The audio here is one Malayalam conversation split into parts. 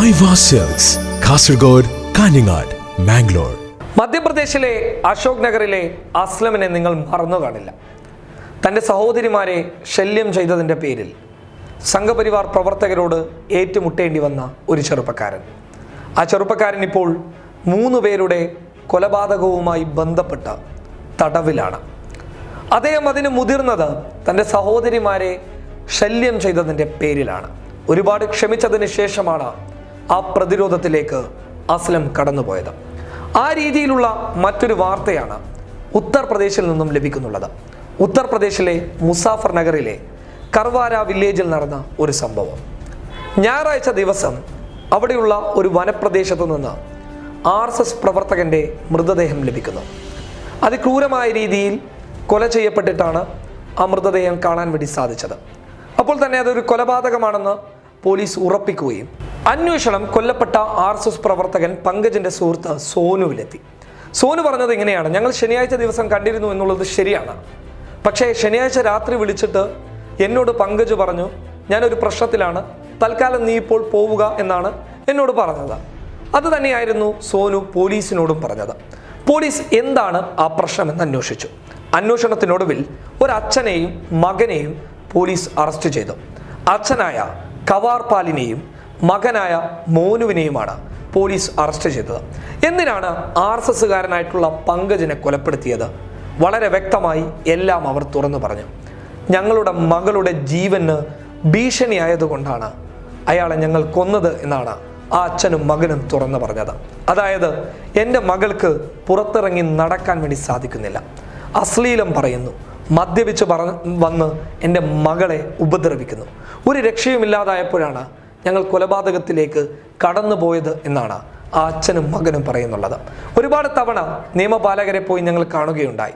കാസർഗോഡ് കാഞ്ഞങ്ങാട് മാംഗ്ലൂർ മധ്യപ്രദേശിലെ അശോക് നഗറിലെ അസ്ലമിനെ നിങ്ങൾ മറന്നു കാണില്ല. തന്റെ സഹോദരിമാരെ ശല്യം ചെയ്തതിന്റെ പേരിൽ സംഘപരിവാർ പ്രവർത്തകരോട് ഏറ്റുമുട്ടേണ്ടി വന്ന ഒരു ചെറുപ്പക്കാരൻ. ആ ചെറുപ്പക്കാരൻ ഇപ്പോൾ മൂന്ന് പേരുടെ കൊലപാതകവുമായി ബന്ധപ്പെട്ട തടവിലാണ്. അദ്ദേഹം അതിന് മുതിർന്നത് തന്റെ സഹോദരിമാരെ ശല്യം ചെയ്തതിന്റെ പേരിലാണ്. ഒരുപാട് ക്ഷമിച്ചതിന് ശേഷമാണ് ആ പ്രതിരോധത്തിലേക്ക് അസ്ലം കടന്നുപോയത്. ആ രീതിയിലുള്ള മറ്റൊരു വാർത്തയാണ് ഉത്തർപ്രദേശിൽ നിന്നും ലഭിക്കുന്നുള്ളത്. ഉത്തർപ്രദേശിലെ മുസാഫർ നഗറിലെ കർവാര വില്ലേജിൽ നടന്ന ഒരു സംഭവം. ഞായറാഴ്ച ദിവസം അവിടെയുള്ള ഒരു വനപ്രദേശത്തു നിന്ന് ആർ എസ് എസ് പ്രവർത്തകന്റെ മൃതദേഹം ലഭിക്കുന്നു. അതിക്രൂരമായ രീതിയിൽ കൊല ചെയ്യപ്പെട്ടിട്ടാണ് ആ മൃതദേഹം കാണാൻ വേണ്ടി സാധിച്ചത്. അപ്പോൾ തന്നെ അതൊരു കൊലപാതകമാണെന്ന് പോലീസ് ഉറപ്പിക്കുകയും അന്വേഷണം കൊല്ലപ്പെട്ട ആർ എസ് എസ് പ്രവർത്തകൻ പങ്കജിന്റെ സുഹൃത്ത് സോനുവിലെത്തി. സോനു പറഞ്ഞത് ഇങ്ങനെയാണ് ഞങ്ങൾ ശനിയാഴ്ച ദിവസം കണ്ടിരുന്നു എന്നുള്ളത് ശരിയാണ്. പക്ഷേ ശനിയാഴ്ച രാത്രി വിളിച്ചിട്ട് എന്നോട് പങ്കജ് പറഞ്ഞു ഞാനൊരു പ്രശ്നത്തിലാണ് തൽക്കാലം നീ ഇപ്പോൾ പോവുക എന്നാണ് എന്നോട് പറഞ്ഞത്. അത് തന്നെയായിരുന്നു സോനു പോലീസിനോടും പറഞ്ഞത്. പോലീസ് എന്താണ് ആ പ്രശ്നമെന്ന് അന്വേഷിച്ചു. അന്വേഷണത്തിനൊടുവിൽ ഒരച്ഛനെയും മകനെയും പോലീസ് അറസ്റ്റ് ചെയ്തു. അച്ഛനായ കവാർ പാലിനെയും മകനായ മോനുവിനെയുമാണ് പോലീസ് അറസ്റ്റ് ചെയ്തത്. എന്തിനാണ് ആർ എസ് എസ്സുകാരനായിട്ടുള്ള പങ്കജിനെ കൊലപ്പെടുത്തിയത്? വളരെ വ്യക്തമായി എല്ലാം അവർ തുറന്നു പറഞ്ഞു. ഞങ്ങളുടെ മകളുടെ ജീവന് ഭീഷണിയായതുകൊണ്ടാണ് അയാളെ ഞങ്ങൾ കൊന്നത് എന്നാണ് ആ അച്ഛനും മകനും തുറന്നു പറഞ്ഞത്. അതായത് എന്റെ മകൾക്ക് പുറത്തിറങ്ങി നടക്കാൻ വേണ്ടി സാധിക്കുന്നില്ല. അശ്ലീലം പറയുന്നു. മദ്യപിച്ച് പറ വന്ന് എന്റെ മകളെ ഉപദ്രവിക്കുന്നു. ഒരു രക്ഷയുമില്ലാതായപ്പോഴാണ് ഞങ്ങൾ കൊലപാതകത്തിലേക്ക് കടന്നുപോയത് എന്നാണ് ആ അച്ഛനും മകനും പറയുന്നുള്ളത്. ഒരുപാട് തവണ നിയമപാലകരെ പോയി ഞങ്ങൾ കാണുകയുണ്ടായി.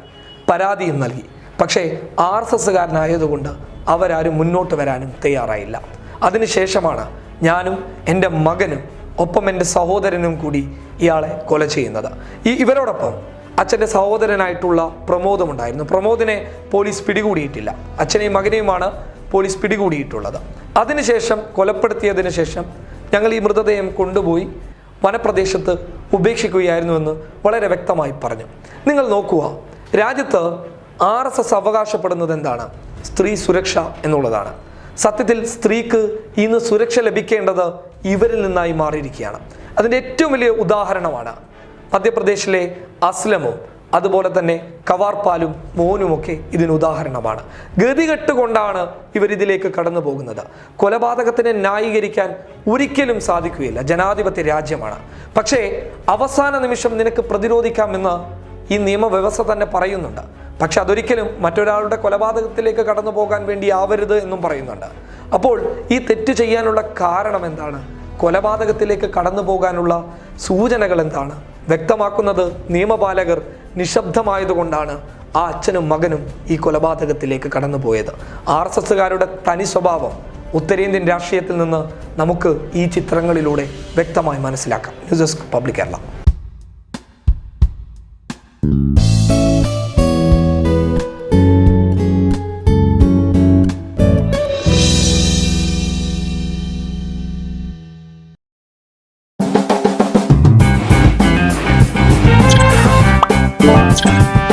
പരാതിയും നൽകി. പക്ഷേ ആർ എസ് എസ്സുകാരനായതുകൊണ്ട് അവരാരും മുന്നോട്ട് വരാനും തയ്യാറായില്ല. അതിനുശേഷമാണ് ഞാനും എന്റെ മകനും ഒപ്പം എന്റെ സഹോദരനും കൂടി ഇയാളെ കൊല ചെയ്യുന്നത്. ഈ ഇവരോടൊപ്പം അച്ഛന്റെ സഹോദരനായിട്ടുള്ള പ്രമോദമുണ്ടായിരുന്നു പ്രമോദിനെ പോലീസ് പിടികൂടിയിട്ടില്ല. അച്ഛനെയും മകനെയുമാണ് പോലീസ് പിടികൂടിയിട്ടുള്ളത്. അതിനുശേഷം കൊലപ്പെടുത്തിയതിനു ശേഷം ഞങ്ങൾ ഈ മൃതദേഹം കൊണ്ടുപോയി വനപ്രദേശത്ത് ഉപേക്ഷിക്കുകയായിരുന്നുവെന്ന് വളരെ വ്യക്തമായി പറഞ്ഞു. നിങ്ങൾ നോക്കുക രാജ്യത്ത് ആർ എസ് എസ് അവകാശപ്പെടുന്നത് എന്താണ്? സ്ത്രീ സുരക്ഷ എന്നുള്ളതാണ്. സത്യത്തിൽ സ്ത്രീക്ക് ഇന്ന് സുരക്ഷ ലഭിക്കേണ്ടത് ഇവരിൽ നിന്നായി മാറിയിരിക്കുകയാണ്. അതിന്റെ ഏറ്റവും വലിയ ഉദാഹരണമാണ് മധ്യപ്രദേശിലെ അസ്ലമും അതുപോലെ തന്നെ കവാർപ്പാലും മോനുമൊക്കെ ഇതിന് ഉദാഹരണമാണ്. ഗതികെട്ടുകൊണ്ടാണ് ഇവരിതിലേക്ക് കടന്നു പോകുന്നത്. കൊലപാതകത്തിനെ ന്യായീകരിക്കാൻ ഒരിക്കലും സാധിക്കുകയില്ല. ജനാധിപത്യ രാജ്യമാണ്. പക്ഷേ അവസാന നിമിഷം നിനക്ക് പ്രതിരോധിക്കാമെന്ന് ഈ നിയമവ്യവസ്ഥ തന്നെ പറയുന്നുണ്ട്. പക്ഷെ അതൊരിക്കലും മറ്റൊരാളുടെ കൊലപാതകത്തിലേക്ക് കടന്നു പോകാൻ വേണ്ടി ആവരുത് എന്നും പറയുന്നുണ്ട്. അപ്പോൾ ഈ തെറ്റ് ചെയ്യാനുള്ള കാരണം എന്താണ്? കൊലപാതകത്തിലേക്ക് കടന്നു പോകാനുള്ള സൂചനകൾ എന്താണ്? വ്യക്തമാക്കുന്നത് നിയമപാലകർ നിശബ്ദമായതുകൊണ്ടാണ് ആ അച്ഛനും മകനും ഈ കൊലപാതകത്തിലേക്ക് കടന്നുപോയത്. ആർ എസ് എസ്സുകാരുടെ തനി സ്വഭാവം ഉത്തരേന്ത്യൻ രാഷ്ട്രീയത്തിൽ നിന്ന് നമുക്ക് ഈ ചിത്രങ്ങളിലൂടെ വ്യക്തമായി മനസ്സിലാക്കാം. News desk public Kerala. Podcast.